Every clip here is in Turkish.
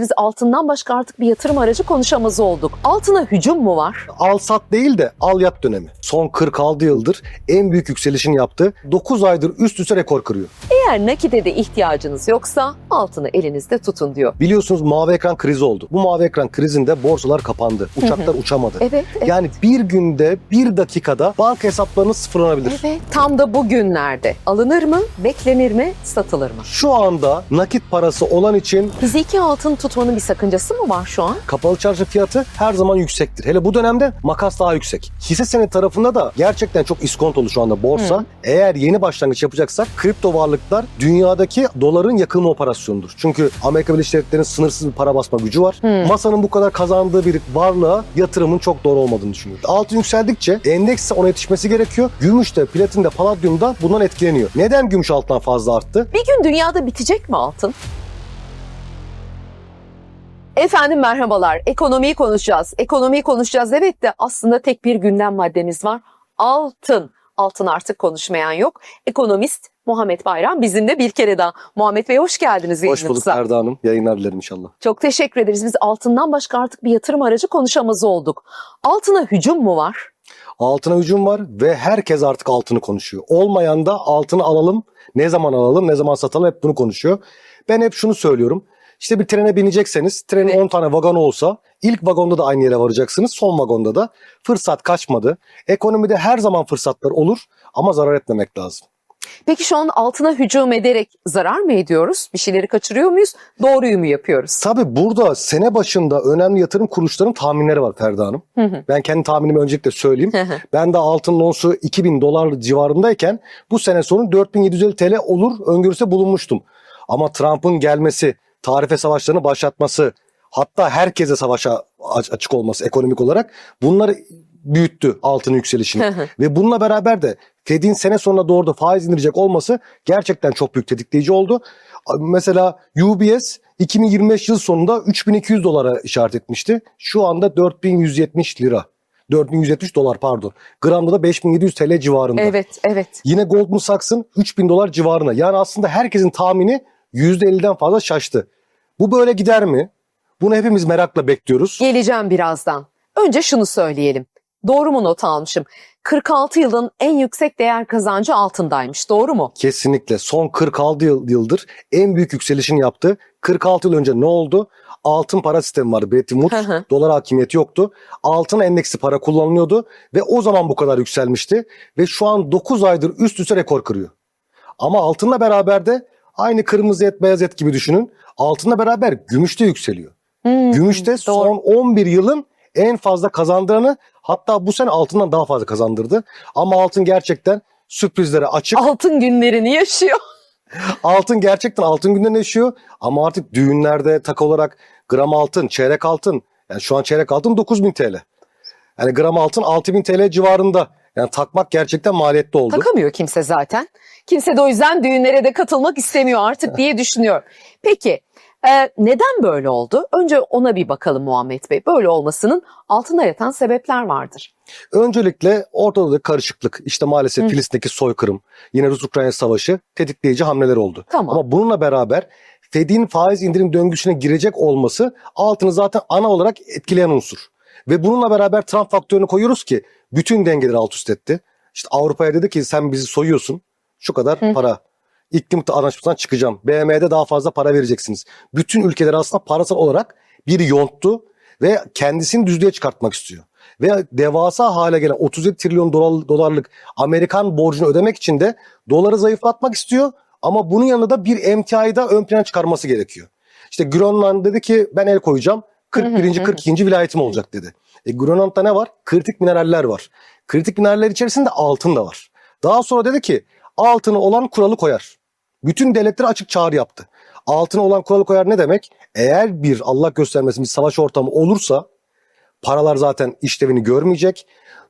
Biz altından başka artık bir yatırım aracı konuşamaz olduk. Altına hücum mu var? Al sat değil de al yat dönemi. Son 46 yıldır en büyük yükselişini yaptı. 9 aydır üst üste rekor kırıyor. Eğer nakide de ihtiyacınız yoksa altını elinizde tutun diyor. Biliyorsunuz mavi ekran krizi oldu. Bu mavi ekran krizinde borsalar kapandı. Uçaklar uçamadı. Evet, evet. Yani bir günde, bir dakikada banka hesaplarınız sıfırlanabilir. Evet. Tam da bugünlerde alınır mı, beklenir mi, satılır mı? Şu anda nakit parası olan için Fiziki altın tutmanın bir sakıncası mı var şu an? kapalı çarşı fiyatı her zaman yüksektir. Hele bu dönemde makas daha yüksek. Hisse senedi tarafında da gerçekten çok iskontolu şu anda borsa. Hı. Eğer yeni başlangıç yapacaksak kripto varlıklar dünyadaki doların yakılma operasyonudur. Çünkü Amerika Birleşik Devletleri'nin sınırsız bir para basma gücü var. Hı. Masanın bu kadar kazandığı bir varlığa yatırımın çok doğru olmadığını düşünüyorum. Altın yükseldikçe endeks ona yetişmesi gerekiyor. Gümüş de, platin de, paladyum da bundan etkileniyor. Neden gümüş altından fazla arttı? Bir gün dünyada bitecek mi altın? Efendim merhabalar. Ekonomiyi konuşacağız. Ekonomiyi konuşacağız evet de aslında tek bir gündem maddemiz var. Altın. Altın artık konuşmayan yok. Ekonomist Muhammed Bayram bizimle bir kere daha. Muhammed Bey hoş geldiniz Hoş bulduk. Erda Hanım. Yayınlar dilerim inşallah. Çok teşekkür ederiz. Biz altından başka artık bir yatırım aracı konuşamaz olduk. Altına hücum mu var? Altına hücum var ve herkes artık altını konuşuyor. Olmayan da altını alalım, ne zaman alalım, ne zaman satalım hep bunu konuşuyor. Ben hep şunu söylüyorum. İşte bir trene binecekseniz trenin Evet. 10 tane vagonu olsa ilk vagonda da aynı yere varacaksınız. Son vagonda da fırsat kaçmadı. Ekonomide her zaman fırsatlar olur ama zarar etmemek lazım. Peki şu an altına hücum ederek zarar mı ediyoruz? Bir şeyleri kaçırıyor muyuz? Doğruyu mu yapıyoruz? Tabii burada sene başında önemli yatırım kuruluşlarının tahminleri var Ferda Hanım. Hı hı. Ben kendi tahminimi öncelikle söyleyeyim. Hı hı. Ben de altın onsu 2000 dolar civarındayken bu sene sonu 4750 TL olur öngörüsü bulunmuştum. Ama Trump'ın gelmesi, tarife savaşlarını başlatması, hatta herkese savaşa aç- açık olması ekonomik olarak bunları büyüttü altının yükselişini. Ve bununla beraber de Fed'in sene sonuna doğru da faiz indirecek olması gerçekten çok büyük tetikleyici oldu. Mesela UBS 2025 yıl sonunda 3200 dolara işaret etmişti. Şu anda 4170 lira. 4170 dolar pardon. Gramda da 5700 TL civarında. Evet, evet. Yine Goldman Sachs'ın 3000 dolar civarına. Yani aslında herkesin tahmini %50'den fazla şaştı. Bu böyle gider mi? Bunu hepimiz merakla bekliyoruz. Geleceğim birazdan. Önce şunu söyleyelim. Doğru mu not almışım? 46 yılın en yüksek değer kazancı altındaymış. Doğru mu? Kesinlikle son 46 yıl, yıldır en büyük yükselişini yaptı. 46 yıl önce ne oldu? Altın para sistemi vardı. Bretton Woods. Dolar hakimiyeti yoktu. Altın endeksi para kullanılıyordu ve o zaman bu kadar yükselmişti. Ve şu an 9 aydır üst üste rekor kırıyor. Ama altınla beraber de aynı kırmızı et beyaz et gibi düşünün. Altınla beraber gümüş de yükseliyor. Hmm, Gümüşte doğru. son 11 yılın en fazla kazandıranı hatta bu sene altından daha fazla kazandırdı. Ama altın gerçekten sürprizlere açık. Altın günlerini yaşıyor. Altın gerçekten altın günden yaşıyor ama artık düğünlerde tak olarak gram altın, çeyrek altın yani şu an çeyrek altın 9000 TL. Yani gram altın 6000 TL civarında. Yani takmak gerçekten maliyetli oldu. Takamıyor kimse zaten. Kimse de o yüzden düğünlere de katılmak istemiyor artık diye düşünüyor. Peki e, neden böyle oldu? Önce ona bir bakalım Muhammed Bey. Böyle olmasının altında yatan sebepler vardır. Öncelikle ortada da karışıklık. İşte maalesef Hı. Filistin'deki soykırım, yine Rus-Ukrayna savaşı tetikleyici hamleler oldu. Tamam. Ama bununla beraber Fed'in faiz indirim döngüsüne girecek olması altını zaten ana olarak etkileyen unsur. Ve bununla beraber Trump faktörünü koyuyoruz ki bütün dengeleri alt üst etti. İşte Avrupa'ya dedi ki sen bizi soyuyorsun. Şu kadar Hı. para. İklim anlaşmasından çıkacağım. BM'de daha fazla para vereceksiniz. Bütün ülkeler aslında parasal olarak bir yonttu ve kendisini düzlüğe çıkartmak istiyor. Ve devasa hale gelen 37 trilyon dolar, dolarlık Amerikan borcunu ödemek için de doları zayıflatmak istiyor. Ama bunun yanında da bir emtiayı da ön plana çıkarması gerekiyor. İşte Grönland dedi ki ben el koyacağım. 41. 42. vilayetim olacak dedi. E Grönland'da ne var? Kritik mineraller var. Kritik mineraller içerisinde altın da var. Daha sonra dedi ki altını olan kuralı koyar. Bütün devletler açık çağrı yaptı. Altına olan kuralı koyar ne demek? Eğer bir Allah göstermesin bir savaş ortamı olursa paralar zaten işlevini görmeyecek.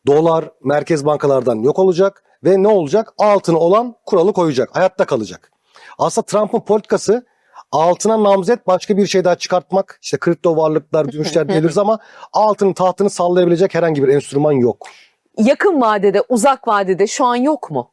Dolar merkez bankalardan yok olacak ve ne olacak? Altına olan kuralı koyacak. Hayatta kalacak. Aslında Trump'ın politikası altına namzet başka bir şey daha çıkartmak. İşte kripto varlıklar, gümüşler diyebiliriz ama altının tahtını sallayabilecek herhangi bir enstrüman yok. Yakın vadede, uzak vadede şu an yok mu?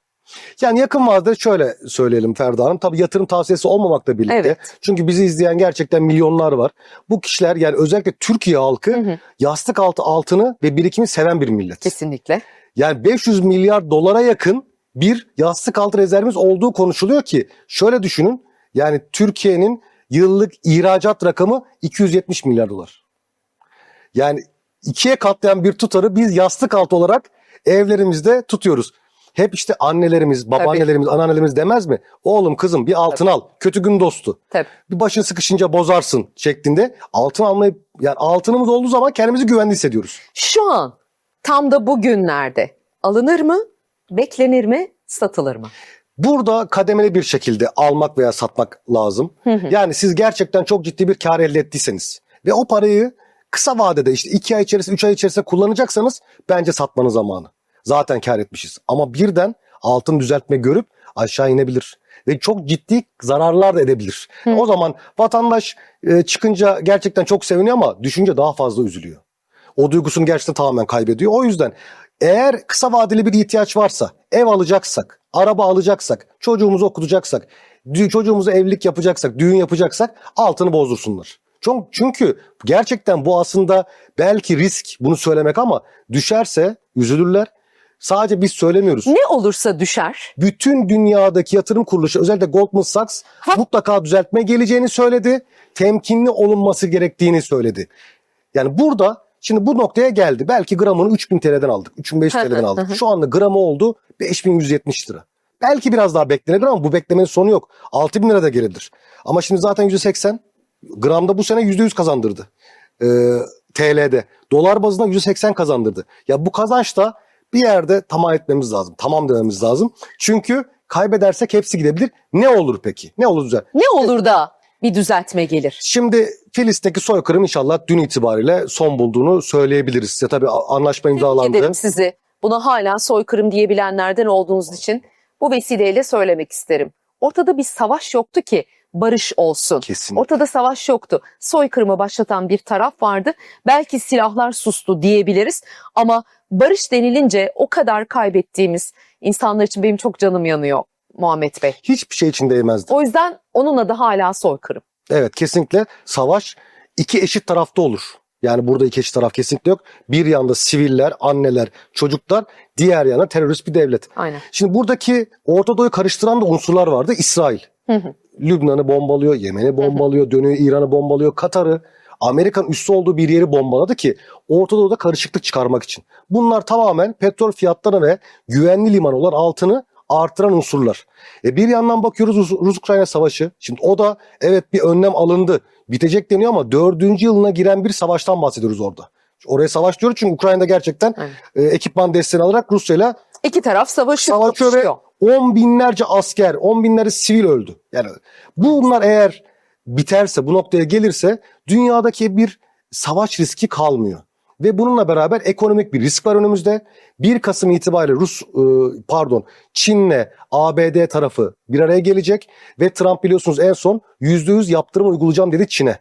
Yani yakın vadede şöyle söyleyelim Ferda Hanım. Tabii yatırım tavsiyesi olmamakla birlikte. Evet. Çünkü bizi izleyen gerçekten milyonlar var. Bu kişiler yani özellikle Türkiye halkı Hı hı. yastık altı altını ve birikimi seven bir millet. Kesinlikle. Yani 500 milyar dolara yakın bir yastık altı rezervimiz olduğu konuşuluyor ki şöyle düşünün. Yani Türkiye'nin yıllık ihracat rakamı 270 milyar dolar. Yani ikiye katlayan bir tutarı biz yastık altı olarak evlerimizde tutuyoruz. Hep işte annelerimiz, babaannelerimiz, anneannelerimiz demez mi? Oğlum kızım bir altın al. Kötü gün dostu. Tabii. Bir başın sıkışınca bozarsın şeklinde. Altın almayı yani altınımız olduğu zaman kendimizi güvenli hissediyoruz. Şu an tam da bu günlerde alınır mı, beklenir mi, satılır mı? Burada kademeli bir şekilde almak veya satmak lazım. Yani siz gerçekten çok ciddi bir kar elde ettiyseniz ve o parayı kısa vadede işte 2 ay içerisinde 3 ay içerisinde kullanacaksanız bence satmanın zamanı. Zaten kar etmişiz. Ama birden altın düzeltme görüp aşağı inebilir. Ve çok ciddi zararlar da edebilir. O zaman vatandaş e, çıkınca gerçekten çok seviniyor ama düşünce daha fazla üzülüyor. O duygusunu gerçekten tamamen kaybediyor. O yüzden eğer kısa vadeli bir ihtiyaç varsa, ev alacaksak, araba alacaksak, çocuğumuzu okutacaksak, çocuğumuza evlilik yapacaksak, düğün yapacaksak altını bozdursunlar. Çok, çünkü gerçekten bu aslında belki risk bunu söylemek ama düşerse üzülürler. Sadece biz söylemiyoruz. Ne olursa düşer. Bütün dünyadaki yatırım kuruluşu özellikle Goldman Sachs mutlaka düzeltme geleceğini söyledi. Temkinli olunması gerektiğini söyledi. Yani burada şimdi bu noktaya geldi. Belki gramını 3000 TL'den aldık. 3500 TL'den aldık. Şu anda gramı oldu 5170 lira. Belki biraz daha beklenebilir ama bu beklemenin sonu yok. 6000 lira da gelebilir. Ama şimdi zaten %80 gramda bu sene %100 kazandırdı. Ee, TL'de. Dolar bazında %80 kazandırdı. Ya bu kazanç da bir yerde tamam etmemiz lazım. Tamam dememiz lazım. Çünkü kaybedersek hepsi gidebilir. Ne olur peki? Ne olur güzel? Ne olur da bir düzeltme gelir. Şimdi Filistin'deki soykırım inşallah dün itibariyle son bulduğunu söyleyebiliriz. Size tabii anlaşma Tebrik imzalandı. ederim sizi. Buna hala soykırım diyebilenlerden olduğunuz için bu vesileyle söylemek isterim. Ortada bir savaş yoktu ki barış olsun. Kesinlikle. Ortada savaş yoktu. Soykırımı başlatan bir taraf vardı. Belki silahlar sustu diyebiliriz ama barış denilince o kadar kaybettiğimiz insanlar için benim çok canım yanıyor Muhammed Bey. Hiçbir şey için değmezdi. O yüzden onun adı hala soykırım. Evet kesinlikle savaş iki eşit tarafta olur. Yani burada iki eşit taraf kesinlikle yok. Bir yanda siviller, anneler, çocuklar, diğer yana terörist bir devlet. Aynen. Şimdi buradaki Orta Doğu'yu karıştıran da unsurlar vardı. İsrail. Lübnan'ı bombalıyor, Yemen'i bombalıyor, dönüyor İran'ı bombalıyor, Katar'ı, Amerika'nın üssü olduğu bir yeri bombaladı ki Orta Doğu'da karışıklık çıkarmak için. Bunlar tamamen petrol fiyatlarını ve güvenli liman olan altını artıran unsurlar. E bir yandan bakıyoruz Rus- Rus-Ukrayna savaşı. Şimdi o da evet bir önlem alındı. Bitecek deniyor ama dördüncü yılına giren bir savaştan bahsediyoruz orada. Oraya savaş diyoruz çünkü Ukrayna'da gerçekten Evet. e, ekipman desteğini alarak Rusya'yla İki taraf savaşıyor. savaşıyor ve. On binlerce asker, on binlerce sivil öldü. Yani bunlar eğer biterse, bu noktaya gelirse dünyadaki bir savaş riski kalmıyor. Ve bununla beraber ekonomik bir risk var önümüzde. 1 Kasım itibariyle Rus e, pardon Çin'le ABD tarafı bir araya gelecek ve Trump biliyorsunuz en son %100 yaptırım uygulayacağım dedi Çin'e.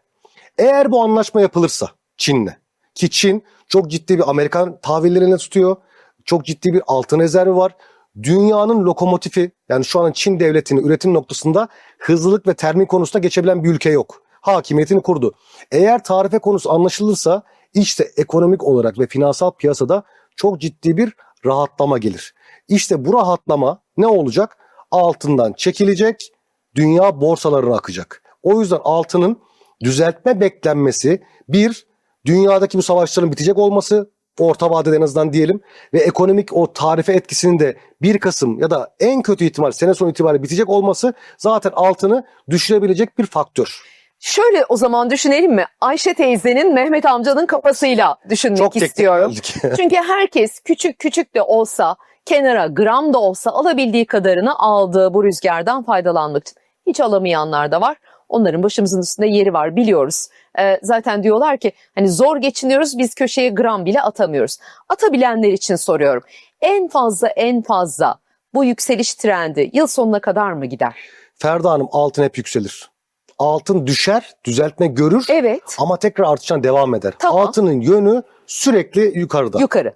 Eğer bu anlaşma yapılırsa Çin'le ki Çin çok ciddi bir Amerikan tahvillerini tutuyor. Çok ciddi bir altın rezervi var. Dünyanın lokomotifi yani şu an Çin devletinin üretim noktasında hızlılık ve termin konusunda geçebilen bir ülke yok. Hakimiyetini kurdu. Eğer tarife konusu anlaşılırsa işte ekonomik olarak ve finansal piyasada çok ciddi bir rahatlama gelir. İşte bu rahatlama ne olacak? Altından çekilecek, dünya borsalarına akacak. O yüzden altının düzeltme beklenmesi bir, dünyadaki bu savaşların bitecek olması orta vadede en azından diyelim ve ekonomik o tarife etkisinin de 1 Kasım ya da en kötü ihtimal sene sonu itibariyle bitecek olması zaten altını düşürebilecek bir faktör. Şöyle o zaman düşünelim mi? Ayşe teyzenin Mehmet amcanın kafasıyla düşünmek Çok istiyorum. Çünkü herkes küçük küçük de olsa kenara gram da olsa alabildiği kadarını aldığı bu rüzgardan faydalanmak için. Hiç alamayanlar da var. Onların başımızın üstünde yeri var biliyoruz. Ee, zaten diyorlar ki hani zor geçiniyoruz biz köşeye gram bile atamıyoruz. Atabilenler için soruyorum. En fazla en fazla bu yükseliş trendi yıl sonuna kadar mı gider? Ferda Hanım altın hep yükselir. Altın düşer, düzeltme görür Evet. ama tekrar artıştan devam eder. Tamam. Altının yönü sürekli yukarıda. Yukarı.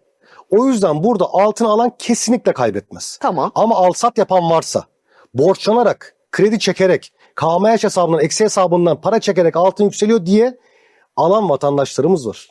O yüzden burada altın alan kesinlikle kaybetmez. Tamam. Ama al-sat yapan varsa borçlanarak, kredi çekerek, KMH hesabından, eksi hesabından para çekerek altın yükseliyor diye alan vatandaşlarımız var.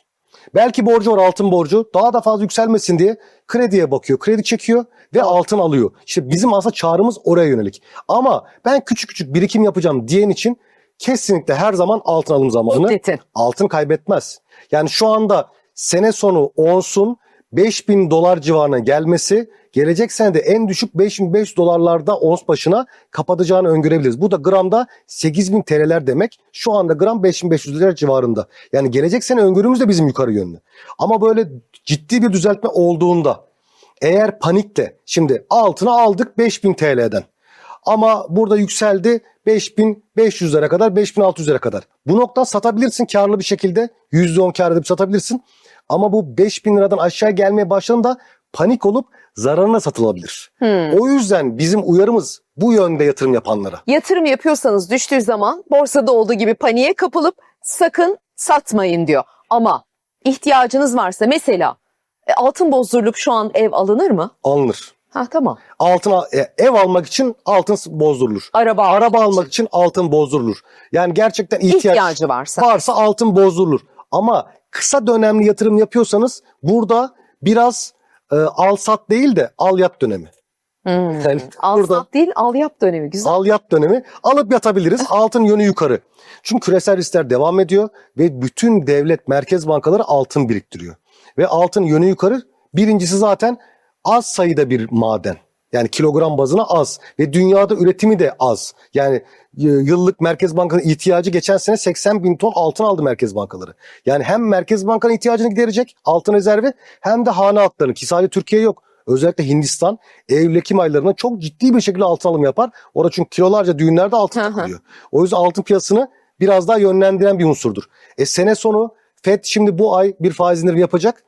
Belki borcu var altın borcu daha da fazla yükselmesin diye krediye bakıyor, kredi çekiyor ve altın alıyor. İşte bizim aslında çağrımız oraya yönelik. Ama ben küçük küçük birikim yapacağım diyen için kesinlikle her zaman altın alım zamanı. Altın kaybetmez. Yani şu anda sene sonu onsun 5000 dolar civarına gelmesi gelecek senede en düşük 5500 dolarlarda ons başına kapatacağını öngörebiliriz. Bu da gramda 8000 TL'ler demek. Şu anda gram 5500 lira civarında. Yani gelecek sene öngörümüz de bizim yukarı yönlü. Ama böyle ciddi bir düzeltme olduğunda eğer panikte şimdi altını aldık 5000 TL'den. Ama burada yükseldi 5500 lira kadar 5600 lira kadar. Bu nokta satabilirsin karlı bir şekilde %10 kar edip satabilirsin. Ama bu 5000 liradan aşağı gelmeye başladığında panik olup zararına satılabilir. Hmm. O yüzden bizim uyarımız bu yönde yatırım yapanlara. Yatırım yapıyorsanız düştüğü zaman borsada olduğu gibi paniğe kapılıp sakın satmayın diyor. Ama ihtiyacınız varsa mesela e, altın bozdurulup şu an ev alınır mı? Alınır. Ha tamam. Altın al- e, ev almak için altın bozdurulur. Araba almak Araba için. almak için altın bozdurulur. Yani gerçekten ihtiyaç ihtiyacı varsa. varsa altın bozdurulur. Ama kısa dönemli yatırım yapıyorsanız burada biraz e, al sat değil de al yat dönemi. Hmm. Yani Al burada sat değil al yap dönemi güzel. al yat dönemi alıp yatabiliriz. Altın yönü yukarı. Çünkü küresel riskler devam ediyor ve bütün devlet merkez bankaları altın biriktiriyor. Ve altın yönü yukarı. Birincisi zaten az sayıda bir maden. Yani kilogram bazına az ve dünyada üretimi de az. Yani e, yıllık Merkez Bankası'nın ihtiyacı geçen sene 80 bin ton altın aldı Merkez Bankaları. Yani hem Merkez Bankası'nın ihtiyacını giderecek altın rezervi hem de hane halklarının ki sadece Türkiye yok. Özellikle Hindistan Eylül-Ekim aylarında çok ciddi bir şekilde altın alım yapar. Orada çünkü kilolarca düğünlerde altın takılıyor. O yüzden altın piyasasını biraz daha yönlendiren bir unsurdur. E sene sonu FED şimdi bu ay bir faiz indirimi yapacak.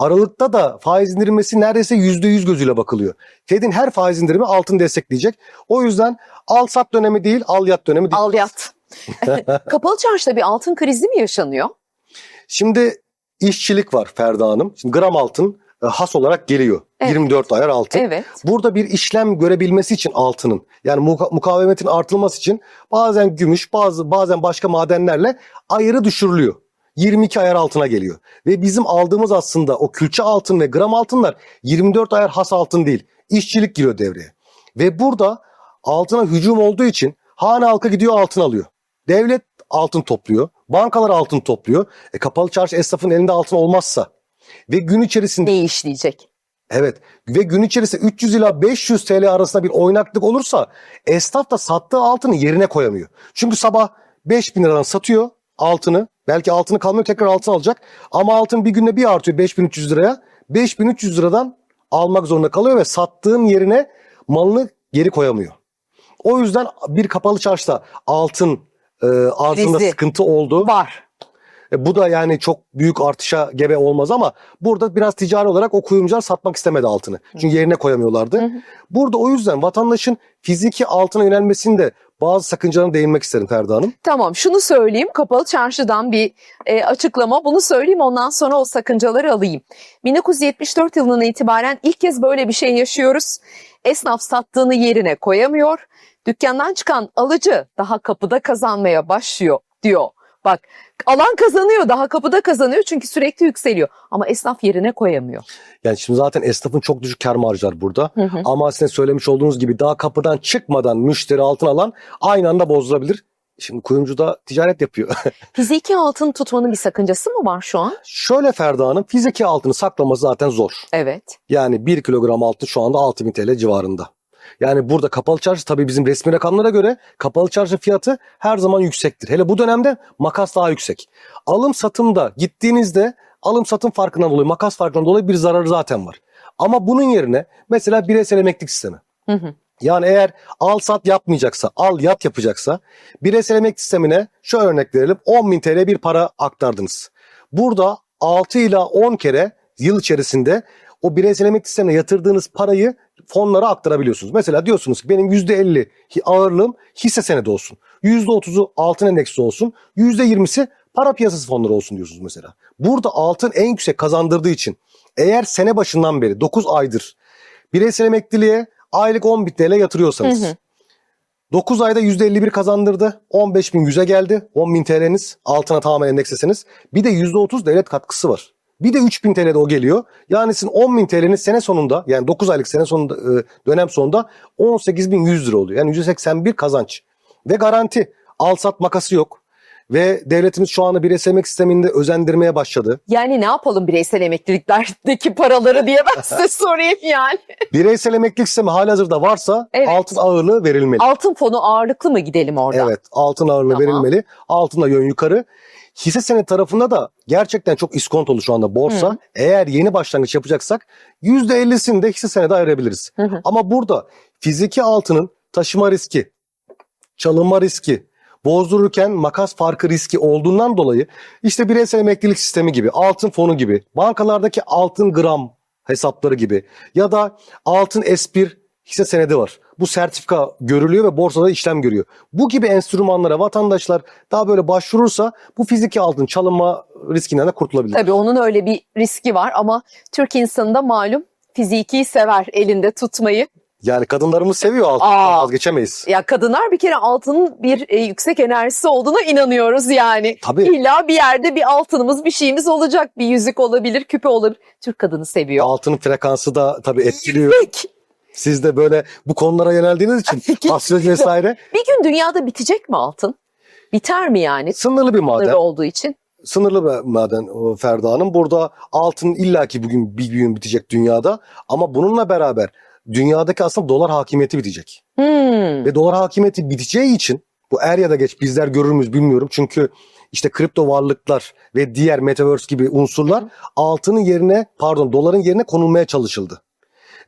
Aralıkta da faiz indirilmesi neredeyse %100 gözüyle bakılıyor. Fed'in her faiz indirimi altın destekleyecek. O yüzden al sat dönemi değil al yat dönemi değil. Al yat. Kapalı çarşıda bir altın krizi mi yaşanıyor? Şimdi işçilik var Ferda Hanım. Şimdi gram altın e, has olarak geliyor. Evet. 24 ayar altın. Evet. Burada bir işlem görebilmesi için altının yani muka- mukavemetin artılması için bazen gümüş bazı bazen başka madenlerle ayarı düşürülüyor. 22 ayar altına geliyor. Ve bizim aldığımız aslında o külçe altın ve gram altınlar 24 ayar has altın değil. İşçilik giriyor devreye. Ve burada altına hücum olduğu için hane halka gidiyor altın alıyor. Devlet altın topluyor. Bankalar altın topluyor. E, kapalı çarşı esnafın elinde altın olmazsa ve gün içerisinde Ne işleyecek? Evet ve gün içerisinde 300 ila 500 TL arasında bir oynaklık olursa esnaf da sattığı altını yerine koyamıyor. Çünkü sabah 5000 liradan satıyor altını. Belki altını kalmıyor tekrar altın alacak. Ama altın bir günde bir artıyor 5300 liraya. 5300 liradan almak zorunda kalıyor ve sattığın yerine malını geri koyamıyor. O yüzden bir kapalı çarşıda altın e, arzında Krizi. sıkıntı oldu. Var. E, bu da yani çok büyük artışa gebe olmaz ama burada biraz ticari olarak o kuyumcular satmak istemedi altını. Çünkü yerine koyamıyorlardı. Burada o yüzden vatandaşın fiziki altına yönelmesinde bazı sakıncalarına değinmek isterim Ferda Hanım. Tamam şunu söyleyeyim kapalı çarşıdan bir e, açıklama bunu söyleyeyim ondan sonra o sakıncaları alayım. 1974 yılından itibaren ilk kez böyle bir şey yaşıyoruz. Esnaf sattığını yerine koyamıyor. Dükkandan çıkan alıcı daha kapıda kazanmaya başlıyor diyor. Bak alan kazanıyor daha kapıda kazanıyor çünkü sürekli yükseliyor ama esnaf yerine koyamıyor. Yani şimdi zaten esnafın çok düşük kar marjı var burada. Hı hı. Ama sizin söylemiş olduğunuz gibi daha kapıdan çıkmadan müşteri altın alan aynı anda bozdurabilir. Şimdi kuyumcu da ticaret yapıyor. Fiziki altın tutmanın bir sakıncası mı var şu an? Şöyle Ferda Hanım fiziki altını saklaması zaten zor. Evet. Yani 1 kilogram altın şu anda 6000 TL civarında. Yani burada kapalı çarşı tabii bizim resmi rakamlara göre kapalı çarşı fiyatı her zaman yüksektir. Hele bu dönemde makas daha yüksek. Alım satımda gittiğinizde alım satım farkından dolayı makas farkından dolayı bir zararı zaten var. Ama bunun yerine mesela bireysel emeklilik sistemi. Hı hı. Yani eğer al sat yapmayacaksa, al yat yapacaksa bireysel emeklilik sistemine şu örnek verelim 10.000 TL bir para aktardınız. Burada 6 ila 10 kere yıl içerisinde o bireysel emeklilik sistemine yatırdığınız parayı fonlara aktarabiliyorsunuz. Mesela diyorsunuz ki benim %50 hi- ağırlığım hisse senedi olsun. %30'u altın endeksi olsun. %20'si Para piyasası fonları olsun diyorsunuz mesela. Burada altın en yüksek kazandırdığı için eğer sene başından beri 9 aydır bireysel emekliliğe aylık 10 bin TL yatırıyorsanız Hı hı. 9 ayda %51 kazandırdı. 15 bin 100'e geldi. 10 bin TL'niz altına tamamen endeksleseniz. Bir de %30 devlet katkısı var. Bir de 3 bin TL'de o geliyor. Yani sizin 10 bin TL'niz sene sonunda yani 9 aylık sene sonunda e, dönem sonunda 18 bin 100 lira oluyor. Yani %81 kazanç. Ve garanti. Al sat makası yok. Ve devletimiz şu anda bireysel emek sisteminde özendirmeye başladı. Yani ne yapalım bireysel emekliliklerdeki paraları diye ben size sorayım yani. Bireysel emeklilik sistemi halihazırda varsa Evet. altın ağırlığı verilmeli. Altın fonu ağırlıklı mı gidelim orada? Evet altın ağırlığı Tamam. verilmeli. Altına yön yukarı. Hisse senedi tarafında da gerçekten çok iskontolu şu anda borsa. Hı. Eğer yeni başlangıç yapacaksak %50'sini de hisse senedi ayırabiliriz. Hı hı. Ama burada fiziki altının taşıma riski, çalınma riski, bozdururken makas farkı riski olduğundan dolayı işte bireysel emeklilik sistemi gibi, altın fonu gibi, bankalardaki altın gram hesapları gibi ya da altın S1 hisse senedi var. Bu sertifika görülüyor ve borsada işlem görüyor. Bu gibi enstrümanlara vatandaşlar daha böyle başvurursa bu fiziki altın çalınma riskinden de kurtulabilir. Tabii onun öyle bir riski var ama Türk insanı da malum fiziki sever elinde tutmayı. Yani kadınlarımız seviyor altını Aa. vazgeçemeyiz. Ya kadınlar bir kere altının bir e, yüksek enerjisi olduğuna inanıyoruz yani. Tabii. İlla bir yerde bir altınımız bir şeyimiz olacak. Bir yüzük olabilir, küpe olabilir. Türk kadını seviyor. Altının yüksek tabii etkiliyor. Peki, Siz de böyle bu konulara yöneldiğiniz için astroloji vesaire bir gün dünyada bitecek mi altın? Biter mi yani? sınırlı bir maden. Olduğu için. Sınırlı bir maden Ferda Hanım. Burada altın illaki bugün bir gün bitecek dünyada ama bununla beraber dünyadaki aslında dolar hakimiyeti bitecek. Hmm. Ve dolar hakimiyeti biteceği için bu er ya da geç bizler görür müyüz bilmiyorum. Çünkü işte kripto varlıklar ve diğer metaverse gibi unsurlar altının yerine pardon doların yerine konulmaya çalışıldı.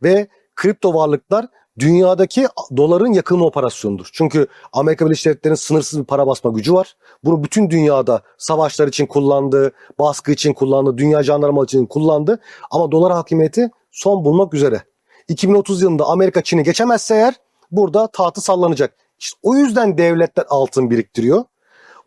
Ve kripto varlıklar dünyadaki doların yakılma operasyonudur. Çünkü Amerika Birleşik Devletleri'nin sınırsız bir para basma gücü var. Bunu bütün dünyada savaşlar için kullandı, baskı için kullandı, dünya jandarma için kullandı. Ama dolar hakimiyeti son bulmak üzere. 2030 yılında Amerika Çin'i geçemezse eğer burada tahtı sallanacak. İşte o yüzden devletler altın biriktiriyor.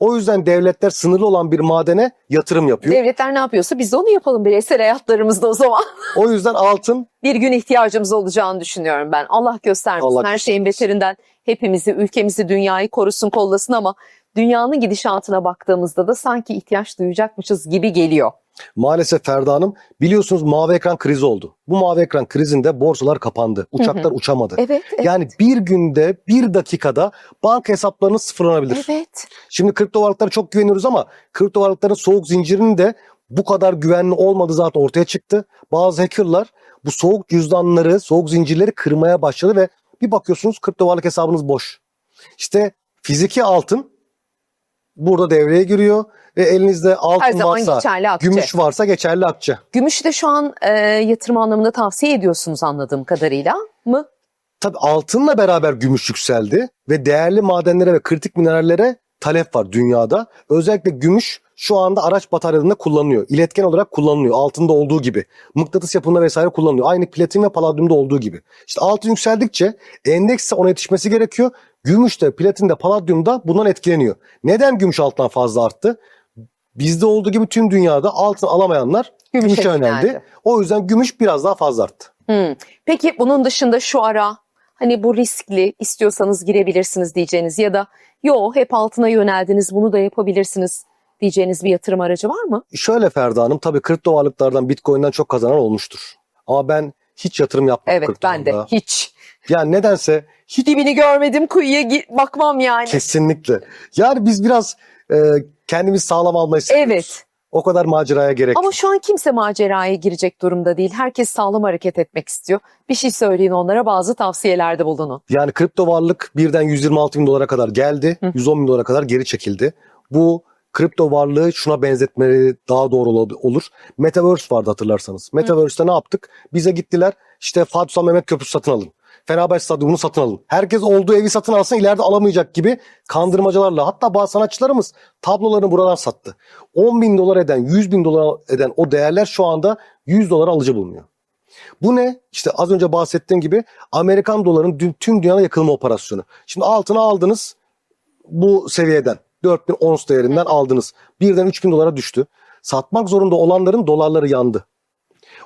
O yüzden devletler sınırlı olan bir madene yatırım yapıyor. Devletler ne yapıyorsa biz de onu yapalım bireysel hayatlarımızda o zaman. O yüzden altın bir gün ihtiyacımız olacağını düşünüyorum ben. Allah göstermesin. Allah Her şeyin beterinden hepimizi, ülkemizi, dünyayı korusun, kollasın ama dünyanın gidişatına baktığımızda da sanki ihtiyaç duyacakmışız gibi geliyor. Maalesef Ferda Hanım biliyorsunuz mavi ekran krizi oldu. Bu mavi ekran krizinde borsalar kapandı. Uçaklar uçamadı. Evet, evet. Yani bir günde bir dakikada banka hesaplarınız sıfırlanabilir. Evet. Şimdi kripto varlıklara çok güveniyoruz ama kripto varlıkların soğuk zincirinin de bu kadar güvenli olmadığı zaten ortaya çıktı. Bazı hackerlar bu soğuk cüzdanları, soğuk zincirleri kırmaya başladı ve bir bakıyorsunuz kripto varlık hesabınız boş. İşte fiziki altın burada devreye giriyor ve elinizde altın varsa, gümüş varsa geçerli akçe. Gümüşü de şu an e, yatırım anlamında tavsiye ediyorsunuz anladığım kadarıyla mı? Tabii altınla beraber gümüş yükseldi ve değerli madenlere ve kritik minerallere talep var dünyada. Özellikle gümüş şu anda araç bataryalarında kullanılıyor. İletken olarak kullanılıyor. Altında olduğu gibi. Mıknatıs yapımında vesaire kullanılıyor. Aynı platin ve paladyumda olduğu gibi. İşte altın yükseldikçe endeks de ona yetişmesi gerekiyor. Gümüş de, platin de, paladyum da bundan etkileniyor. Neden gümüş altından fazla arttı? Bizde olduğu gibi tüm dünyada altın alamayanlar Gümüşe gümüşe yöneldi. yöneldi. O yüzden gümüş biraz daha fazla arttı. Hmm. Peki bunun dışında şu ara hani bu riskli istiyorsanız girebilirsiniz diyeceğiniz ya da yo hep altına yöneldiniz bunu da yapabilirsiniz diyeceğiniz bir yatırım aracı var mı? Şöyle Ferda Hanım tabii kripto varlıklardan Bitcoin'den çok kazanan olmuştur. Ama ben hiç yatırım yapmadım Evet kripto ben de varlığa. hiç. Yani nedense hiç Dibini görmedim kuyuya gi- bakmam yani. kesinlikle. Yani biz biraz e, kendimiz sağlam almayı seviyoruz. Evet O kadar maceraya gerek ama şu an kimse maceraya girecek durumda değil. Herkes sağlam hareket etmek istiyor. Bir şey söyleyin onlara bazı tavsiyelerde bulunun. Yani kripto varlık birden 126 bin dolara kadar geldi. Hı. 110 bin dolara kadar geri çekildi. Bu kripto varlığı şuna benzetmeleri daha doğru ol- olur. Metaverse vardı hatırlarsanız. Metaverse'te ne yaptık? Bize gittiler işte Fatih Sultan Mehmet Köprüsü satın alın. Fenerbahçe Stadyumunu satın alın. Herkes olduğu evi satın alsın ileride alamayacak gibi kandırmacalarla. Hatta bazı sanatçılarımız tablolarını buradan sattı. 10 bin dolar eden 100 bin dolar eden o değerler şu anda 100 dolara alıcı bulunuyor. Bu ne? İşte az önce bahsettiğim gibi Amerikan doların tüm dünyada yakılma operasyonu. Şimdi altına aldınız bu seviyeden 4000 ons değerinden aldınız. Birden 3000 dolara düştü. Satmak zorunda olanların dolarları yandı.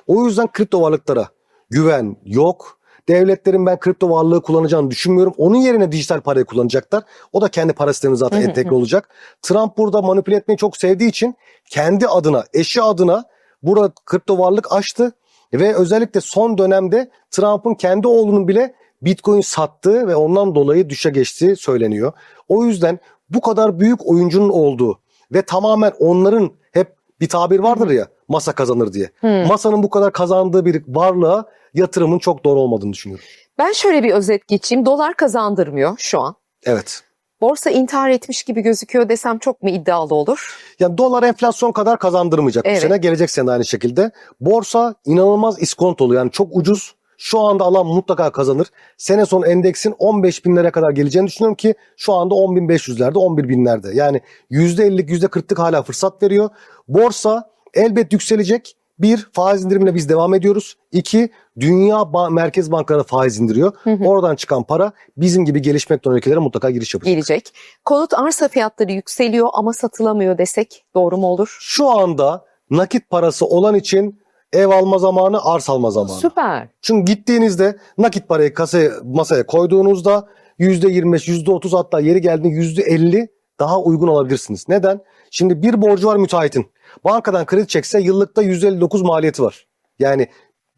O yüzden kripto varlıklara güven yok. Devletlerin ben kripto varlığı kullanacağını düşünmüyorum. Onun yerine dijital parayı kullanacaklar. O da kendi para sistemine zaten entegre olacak. Trump burada manipüle etmeyi çok sevdiği için kendi adına, eşi adına burada kripto varlık açtı. Ve özellikle son dönemde Trump'ın kendi oğlunun bile Bitcoin sattığı ve ondan dolayı düşe geçtiği söyleniyor. O yüzden bu kadar büyük oyuncunun olduğu ve tamamen onların hep bir tabir vardır ya masa kazanır diye. Masanın bu kadar kazandığı bir varlığa yatırımın çok doğru olmadığını düşünüyorum. Ben şöyle bir özet geçeyim. Dolar kazandırmıyor şu an. Evet. Borsa intihar etmiş gibi gözüküyor desem çok mu iddialı olur? Yani dolar enflasyon kadar kazandırmayacak Evet. bu sene. Gelecek sene aynı şekilde. Borsa inanılmaz iskontolu yani çok ucuz. Şu anda alan mutlaka kazanır. Sene sonu endeksin 15 binlere kadar geleceğini düşünüyorum ki şu anda 10.500'lerde 11 binlerde. Yani %50'lik %40'lık hala fırsat veriyor. Borsa elbet yükselecek. Bir, faiz indirimine biz devam ediyoruz. İki, dünya ba- merkez bankaları faiz indiriyor. Oradan çıkan para bizim gibi gelişmekte olan ülkelere mutlaka giriş yapacak. Gelecek. Konut arsa fiyatları yükseliyor ama satılamıyor desek doğru mu olur? Şu anda nakit parası olan için ev alma zamanı, arsa alma zamanı. Süper. Çünkü gittiğinizde nakit parayı kasaya, masaya koyduğunuzda %25, %30 hatta yeri geldiğinde %50 daha uygun alabilirsiniz. Neden? Şimdi bir borcu var müteahhitin. Bankadan kredi çekse yıllıkta %59 maliyeti var. Yani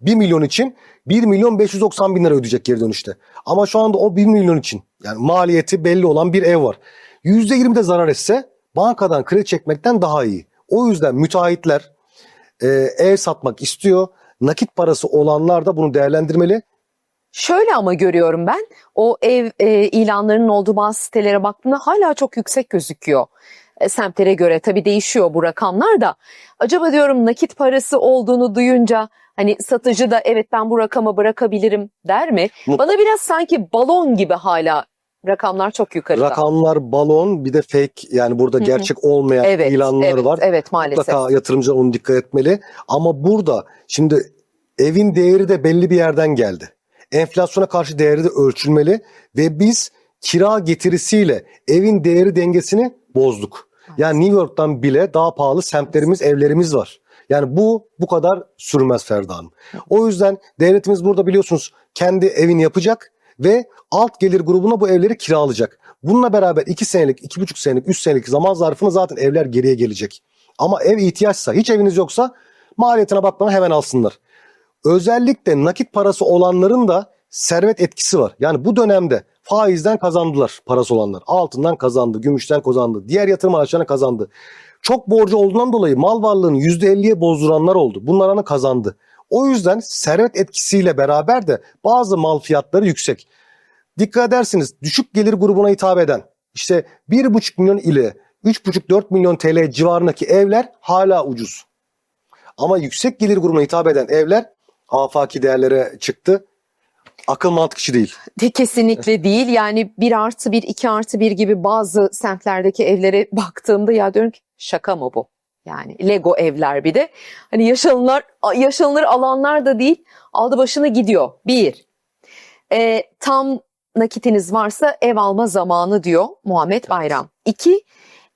1 milyon için 1 milyon 590 bin lira ödeyecek geri dönüşte. Ama şu anda o 1 milyon için yani maliyeti belli olan bir ev var. %20 de zarar etse bankadan kredi çekmekten daha iyi. O yüzden müteahhitler e, ev satmak istiyor. Nakit parası olanlar da bunu değerlendirmeli. Şöyle ama görüyorum ben o ev e, ilanlarının olduğu bazı sitelere baktığımda hala çok yüksek gözüküyor. E, semtlere göre tabii değişiyor bu rakamlar da. Acaba diyorum nakit parası olduğunu duyunca hani satıcı da evet ben bu rakamı bırakabilirim der mi? Mut- Bana biraz sanki balon gibi hala rakamlar çok yukarıda. Rakamlar balon bir de fake yani burada Hı hı. gerçek olmayan evet, ilanlar evet, var. Evet maalesef. Mutlaka yatırımcılar onu dikkat etmeli. Ama burada şimdi evin değeri de belli bir yerden geldi. Enflasyona karşı değeri de ölçülmeli ve biz kira getirisiyle evin değeri dengesini bozduk. Yani New York'tan bile daha pahalı semtlerimiz, evlerimiz var. Yani bu bu kadar sürmez Ferda Hanım. O yüzden devletimiz burada biliyorsunuz kendi evini yapacak ve alt gelir grubuna bu evleri kiralayacak. Bununla beraber 2 senelik, 2,5 senelik, 3 senelik zaman zarfını zaten evler geriye gelecek. Ama ev ihtiyaçsa, hiç eviniz yoksa maliyetine bakmadan hemen alsınlar. Özellikle nakit parası olanların da servet etkisi var. Yani bu dönemde faizden kazandılar parası olanlar. Altından kazandı, gümüşten kazandı, diğer yatırım araçlarına kazandı. Çok borcu olduğundan dolayı mal varlığını %50'ye bozduranlar oldu. Bunlarını kazandı. O yüzden servet etkisiyle beraber de bazı mal fiyatları yüksek. Dikkat edersiniz düşük gelir grubuna hitap eden işte 1,5 milyon ile 3,5-4 milyon TL civarındaki evler hala ucuz. Ama yüksek gelir grubuna hitap eden evler afaki değerlere çıktı. Akıl mantık değil. De kesinlikle değil. Yani 1 artı 1, 2 artı 1 gibi bazı semtlerdeki evlere baktığımda ya diyorum ki şaka mı bu? Yani Lego evler bir de. Hani yaşanılır, yaşanılır alanlar da değil. Aldı başını gidiyor. Bir. Ee, tam nakitiniz varsa ev alma zamanı diyor Muhammed Bayram. İki.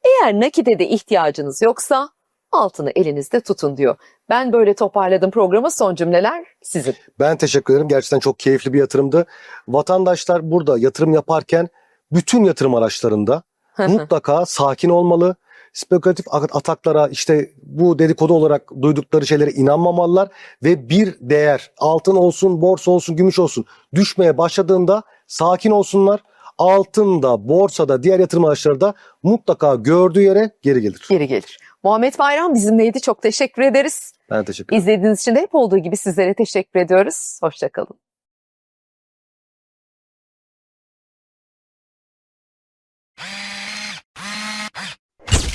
Eğer nakite de ihtiyacınız yoksa altını elinizde tutun diyor. Ben böyle toparladım programı. Son cümleler sizin. Ben teşekkür ederim. Gerçekten çok keyifli bir yatırımdı. Vatandaşlar burada yatırım yaparken bütün yatırım araçlarında mutlaka sakin olmalı. Spekülatif ataklara işte bu dedikodu olarak duydukları şeylere inanmamalılar ve bir değer altın olsun, borsa olsun, gümüş olsun düşmeye başladığında sakin olsunlar. Altında, borsada, diğer yatırım araçları da mutlaka gördüğü yere geri gelir. Geri gelir. Muhammed Bayram bizimleydi. Çok teşekkür ederiz. Ben teşekkür ederim. İzlediğiniz için de hep olduğu gibi sizlere teşekkür ediyoruz. Hoşçakalın.